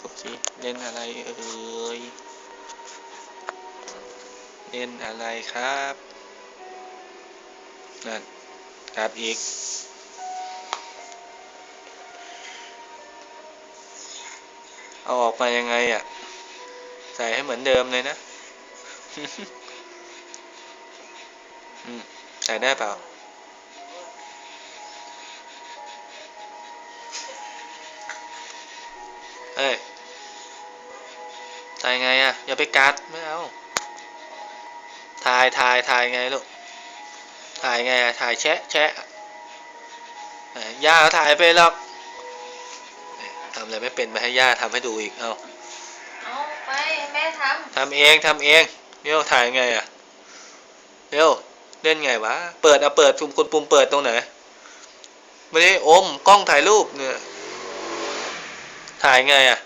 โอเคเล่นอะไรเอ่ยเล่นอะไรครับนั่นกลับอีกเอาออกมายังไงอะ ใส่ให้เหมือนเดิมเลยนะอืมใส่ได้เปล่าเอ้ย ถ่ายไงอะ อย่าไปกัดไม่เอา ถ่ายถ่ายถ่ายไงลูก ถ่ายไงอะ ถ่ายแชะแชะไหนย่าเขาถ่ายไปหรอกเนี่ยทำอะไรไม่เป็นมาให้ย่าทำให้ดูอีก เอาเอาไปแม่ททำเองทำเองเร็วถ่ายไงอะเร็วเล่นไงวะ เปิดเอาเปิดปุ่มกดปุ่มเปิดตรงไหนไม่ได้อมกล้องถ่ายรูปเนี่ยถ่ายไงอะ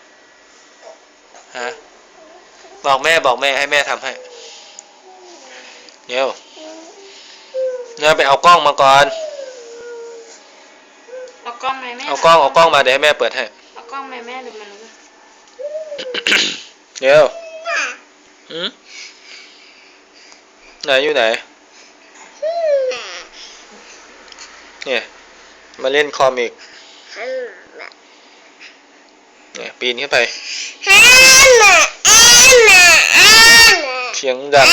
ฮะ บอกแม่บอกแม่ให้แม่ทำให้เดี๋ยวเนี่ยไปเอากล้องมาก่อนำเอากล้องไหมแม่เอากล้องเอากล้องมาเดี๋ยวให้แม่เปิดให้เอากล้องไหมแม่หรือมันรู้เดี๋ยวอืมไหนอยู่ไหนเนี่ยมาเล่นคอมอีกเนี่ยปีนขึ้นไป เสียงดัง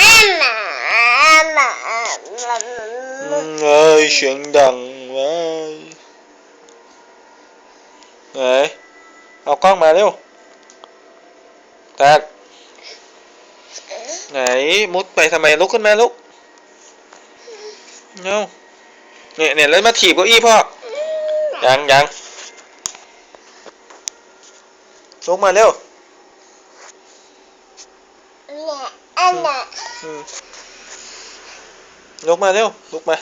อืม เอ้ยเสียงดังเว้ยไหนเอากล้องมาเร็วแตดไหนมุดไปทำไมลุกขึ้นมาลุกเร็วเนี่ยเนี่ยแล้วมาถีบเก้าอี้พ่อยังยังลุกมาเร็วอืม ลุกมาเร็วลุกมา